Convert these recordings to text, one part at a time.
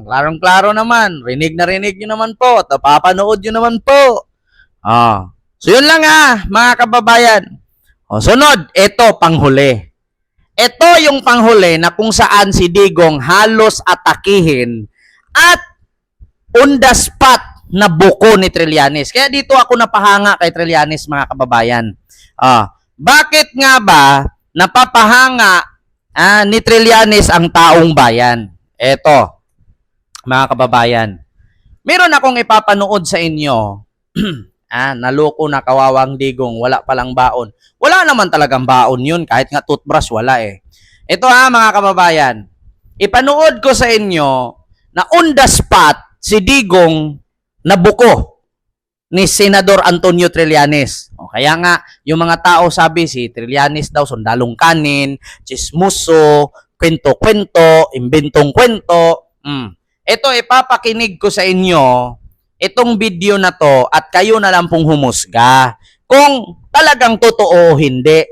Klarong-klaro naman. Rinig na rinig nyo naman po. At napapanood nyo naman po. Ah. So yun lang ah, mga kababayan. O, sunod, ito panghuli. Ito yung panghuli na kung saan si Digong halos atakihin at on spot na buko ni Trillanes. Kaya dito ako napahanga kay Trillanes mga kababayan. Ah, bakit nga ba napapahanga ah, ni Trillanes ang taong bayan? Eto, mga kababayan. Meron akong ipapanood sa inyo. ah, naloko na kawawang digong, wala palang baon. Wala naman talagang baon yun, kahit nga toothbrush, wala eh. Ito ha, mga kababayan. Ipanood ko sa inyo na on the spot, si Digong nabuko ni Senador Antonio Trillanes. O, kaya nga, yung mga tao sabi si Trillanes daw sundalong kanin, chismuso, kwento-kwento, imbentong kwento. Mm. Ito, ipapakinig ko sa inyo itong video na to at kayo na lang pong humusga kung talagang totoo o hindi.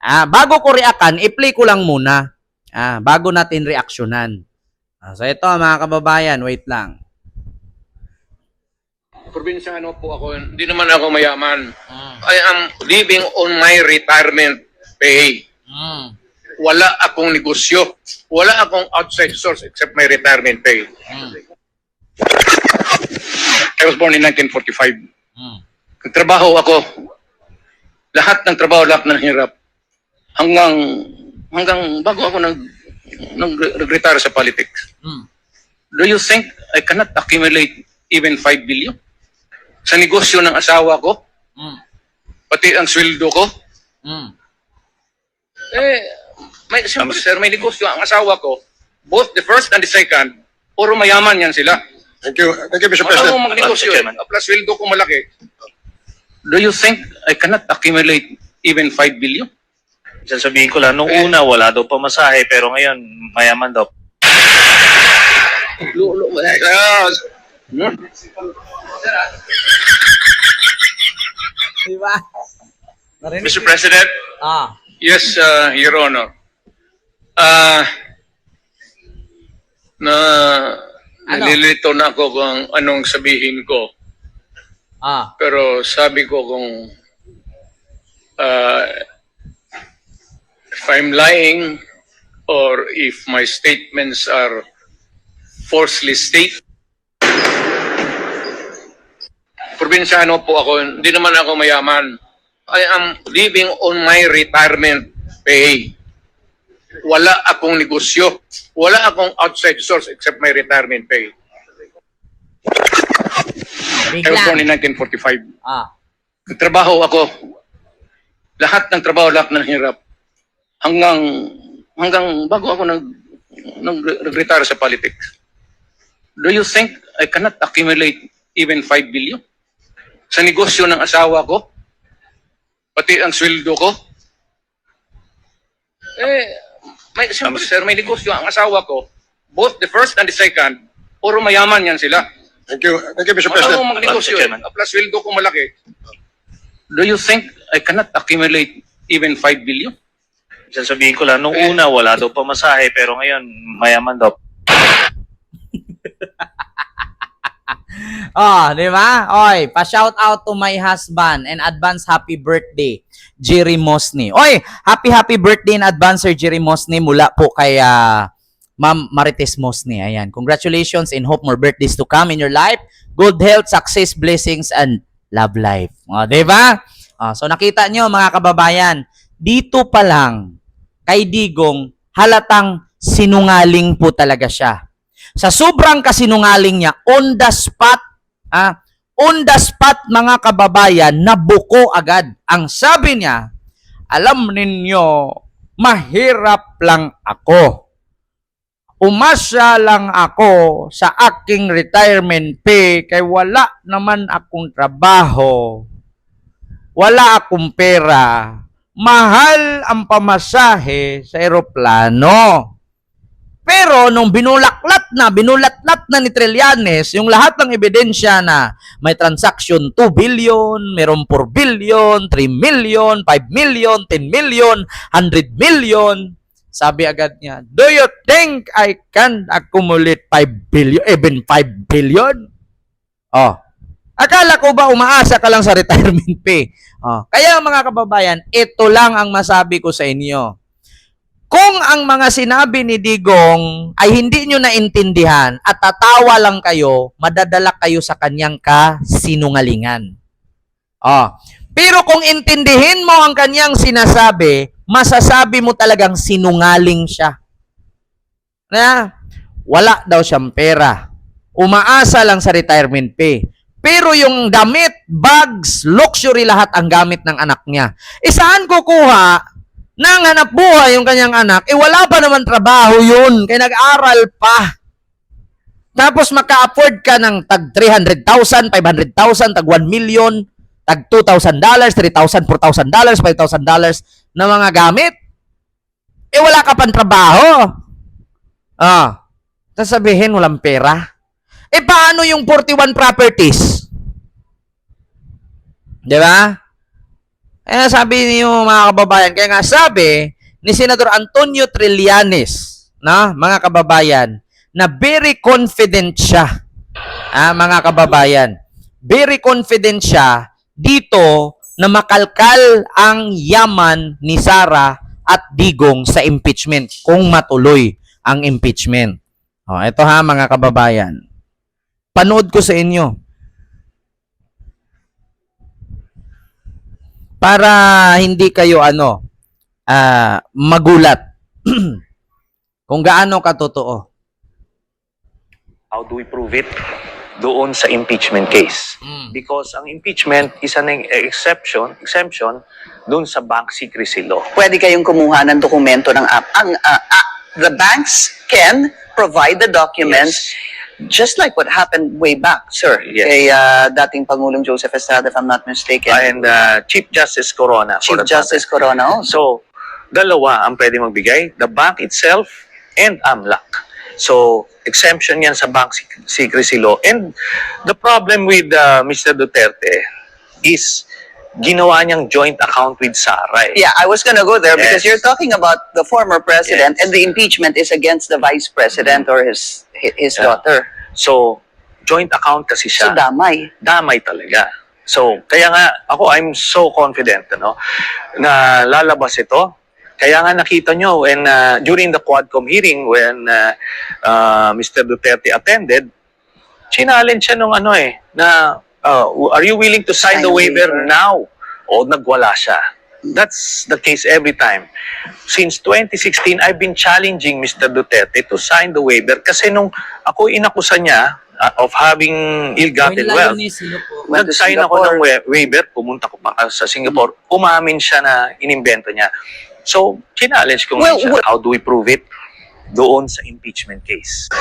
Ah, bago ko reakan, i-play ko lang muna. Ah, bago natin reaksyonan. Ah, so ito mga kababayan, wait lang. probinsyano po ako, hindi naman ako mayaman. I am living on my retirement pay. Mm. Wala akong negosyo. Wala akong outside source except my retirement pay. I was born in 1945. Mm. Nagtrabaho ako. Lahat ng trabaho, lahat ng hirap. Hanggang, hanggang bago ako nag, nag, nag-retire sa politics. Mm. Do you think I cannot accumulate even 5 billion? Sa negosyo ng asawa ko, Mm. pati ang sweldo ko, Mm. eh, may, siyempre sir, may negosyo ang asawa ko, both the first and the second, puro mayaman yan sila. Thank you. Thank you, Mr. President. ang magnegosyo? Mr. Eh? Chairman. Plus sweldo ko malaki. Do you think I cannot accumulate even 5 billion? Sasabihin ko lang, nung una wala daw pamasahe, pero ngayon mayaman daw. Lulo, yes. Hmm? Diba? Narinig Mr. President, Ah. Yes, uh, Your Honor. Ah, na Ano? nalilito na ako kung anong sabihin ko. Ah. Pero sabi ko kung uh, if I'm lying or if my statements are falsely state. Probinsyano po ako, hindi naman ako mayaman. I am living on my retirement pay. Wala akong negosyo. Wala akong outside source except my retirement pay. I was born in Bigla. 1945. Ah. Nagtrabaho ako. Lahat ng trabaho, lahat ng hirap. Hanggang, hanggang bago ako nag, nag, nag-retire sa politics. Do you think I cannot accumulate even 5 billion? Sa negosyo ng asawa ko? Pati ang sweldo ko? Eh, may, siyempre, sir, may negosyo ang asawa ko. Both the first and the second, puro mayaman yan sila. Thank you. Thank you, Mr. Ano President. ang magnegosyo? Eh? Plus sweldo ko malaki. Do you think I cannot accumulate even 5 billion? Sasabihin ko lang, nung una wala daw pamasahe, pero ngayon mayaman daw. Oh, di ba? Oy, pa-shout out to my husband and advance happy birthday, Jerry Mosni. Oy, happy happy birthday in advance Sir Jerry Mosni mula po kay ah, Ma'am Marites Mosni. Ayan, congratulations and hope more birthdays to come in your life. Good health, success, blessings and love life. O, di ba? Ah, so nakita nyo mga kababayan, dito pa lang kay Digong halatang sinungaling po talaga siya sa sobrang kasinungaling niya, on the spot, ah, on the spot mga kababayan, nabuko agad. Ang sabi niya, alam ninyo, mahirap lang ako. Umasya lang ako sa aking retirement pay kay wala naman akong trabaho. Wala akong pera. Mahal ang pamasahe sa eroplano. Pero nung binulaklat na, binulatlat na ni Trillanes yung lahat ng ebidensya na may transaction 2 billion, mayroong 4 billion, 3 million, 5 million, 10 million, 100 million, sabi agad niya, Do you think I can accumulate 5 billion, even 5 billion? Oh. Akala ko ba umaasa ka lang sa retirement pay? Oh. Kaya mga kababayan, ito lang ang masabi ko sa inyo. Kung ang mga sinabi ni Digong ay hindi nyo naintindihan at tatawa lang kayo, madadala kayo sa kanyang kasinungalingan. Oh. Pero kung intindihin mo ang kanyang sinasabi, masasabi mo talagang sinungaling siya. Na wala daw siyang pera. Umaasa lang sa retirement pay. Pero yung damit, bags, luxury lahat ang gamit ng anak niya. E saan kukuha ng hanap buhay yung kanyang anak? Eh wala pa naman trabaho yun. Kaya nag-aral pa. Tapos maka-afford ka ng tag 300,000, 500,000, tag 1 million, tag $2,000, $3,000, $4,000, $5,000 na mga gamit. Eh wala ka pang trabaho. Ah. Tapos sabihin walang pera. Eh paano yung 41 properties? Di ba? Eh sabi niyo mga kababayan, kaya nga sabi ni Senador Antonio Trillanes, na mga kababayan, na very confident siya. Ah, mga kababayan, very confident siya dito na makalkal ang yaman ni Sara at Digong sa impeachment kung matuloy ang impeachment. Oh, ito ha mga kababayan. Panood ko sa inyo. Para hindi kayo ano ah, magulat kung gaano katotoo. How do we prove it? Doon sa impeachment case. Mm. Because ang impeachment is an exception, exemption doon sa bank secrecy law. pwede kayong kumuha ng dokumento ng app. Ang, ah, ah, the banks can provide the documents just like what happened way back, sir. Yes. Kay ah, dating Pangulong Joseph Estrada, if I'm not mistaken. And uh, Chief Justice Corona. Chief Justice Corona also. So, dalawa ang pwede magbigay, the bank itself and AMLAC. So, exemption yan sa bank sec- secrecy law. And the problem with uh, Mr. Duterte is ginawa niyang joint account with Sara. eh. Yeah, I was gonna go there because Yes. you're talking about the former president Yes. and the impeachment is against the vice president or his hi- his Yeah. daughter. So, joint account kasi So siya. damay. damay talaga. So, kaya nga ako I'm so confident ano na lalabas ito. Kaya nga nakita nyo when uh, during the Quadcom hearing when uh, uh, Mr. Duterte attended, challenge siya nung ano eh na uh, are you willing to sign, Sign the waiver, waiver. now? O nagwala siya. That's the case every time. Since 2016, I've been challenging Mr. Duterte to sign the waiver kasi nung ako inakusa niya uh, of having ill-gotten wealth, nag-sign ako ng wa- waiver, pumunta ko pa sa Singapore, umamin siya na inimbento niya. So, challenge ko Well, siya. well- How do we prove it? Doon sa impeachment case.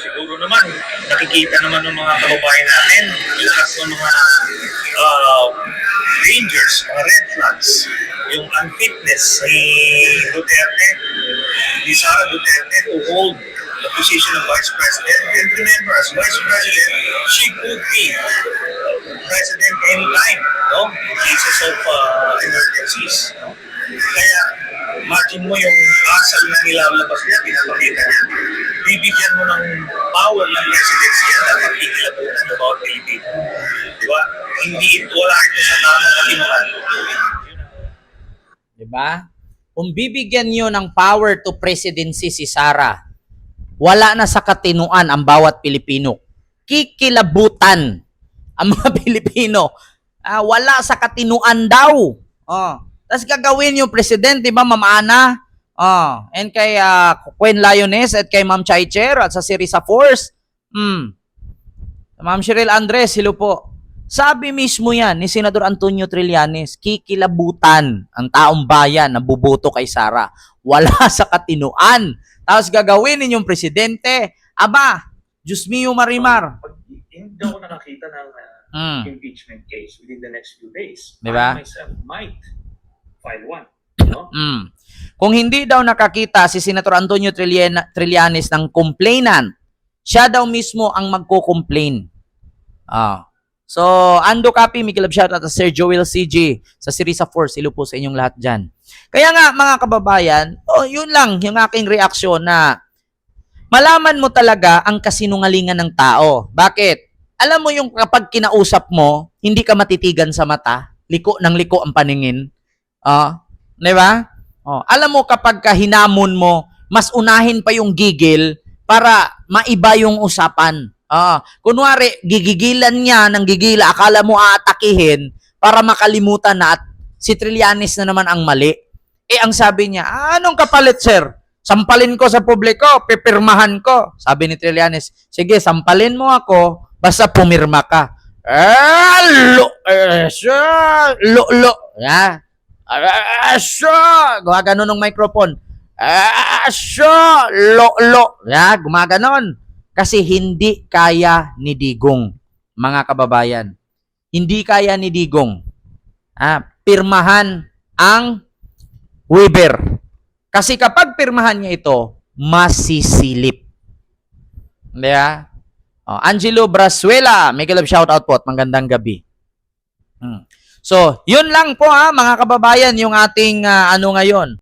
siguro naman, nakikita naman ng mga kababayan natin, lahat ng mga uh, dangers, mga red flags, yung unfitness ni Duterte, ni Sara Duterte to hold the position of Vice President. And remember, as Vice President, she could be President anytime, no? In cases of uh, emergencies. No? Kaya, imagine mo yung asal na nilalabas niya, pinapakita niya. Bibigyan mo ng power ng presidency yan, dapat ikilabutan bawat Pilipino. Di ba? Hindi wala ito sa tamang katinuan. Di ba? Kung bibigyan nyo ng power to presidency si Sara, wala na sa katinuan ang bawat Pilipino. Kikilabutan ang mga Pilipino. Ah, wala sa katinuan daw. Oh. Tapos gagawin yung president, di ba, Ma'am Ana? Oh. And kay ah, Queen Lioness at kay Ma'am Chaicher at sa Sirisa Force. Hmm. Ma'am Cheryl Andres, hello po. Sabi mismo yan ni Senador Antonio Trillanes, kikilabutan ang taong bayan na buboto kay Sara. Wala sa katinuan. Tapos gagawin ninyong presidente. Aba, Diyos mio marimar. Pag hindi ako nakakita ng uh, Mm. impeachment case within the next few days, Di ba? I myself might file one. No? Mm. Kung hindi daw nakakita si Senator Antonio Trillanes ng complainant, siya daw mismo ang magko-complain. Ah. So, Ando Copy, Miguel Abshat at Sir Joel CG sa Sirisa Force. Hello po sa inyong lahat dyan. Kaya nga mga kababayan, oh, yun lang yung aking reaksyon na malaman mo talaga ang kasinungalingan ng tao. Bakit? Alam mo yung kapag kinausap mo, hindi ka matitigan sa mata, liko ng liko ang paningin. Ah, 'di ba? Oh, alam mo kapag ka hinamon mo, mas unahin pa yung gigil para maiba yung usapan. Ah, kunwari gigigilan niya ng gigila, akala mo aatakihin para makalimutan na at si Trillanes na naman ang mali. Eh ang sabi niya, "Ah, anong kapalit sir? Sampalin ko sa publiko, pipirmahan ko. Sabi ni Trillanes, sige, sampalin mo ako, basta pumirma ka. Ah, lo, eh, lo, lo. Ya. Siya. Gumagano ng microphone. Ah, siya, lo, lo. Ya, gumaganon. Kasi hindi kaya ni Digong, mga kababayan. Hindi kaya ni Digong. Ah, pirmahan ang Weber. Kasi kapag pirmahan niya ito, masisilip. Hindi ah? Oh, Angelo Brasuela, Miguel of shoutout po at magandang gabi. Hmm. So, yun lang po ha, mga kababayan, yung ating ah, ano ngayon.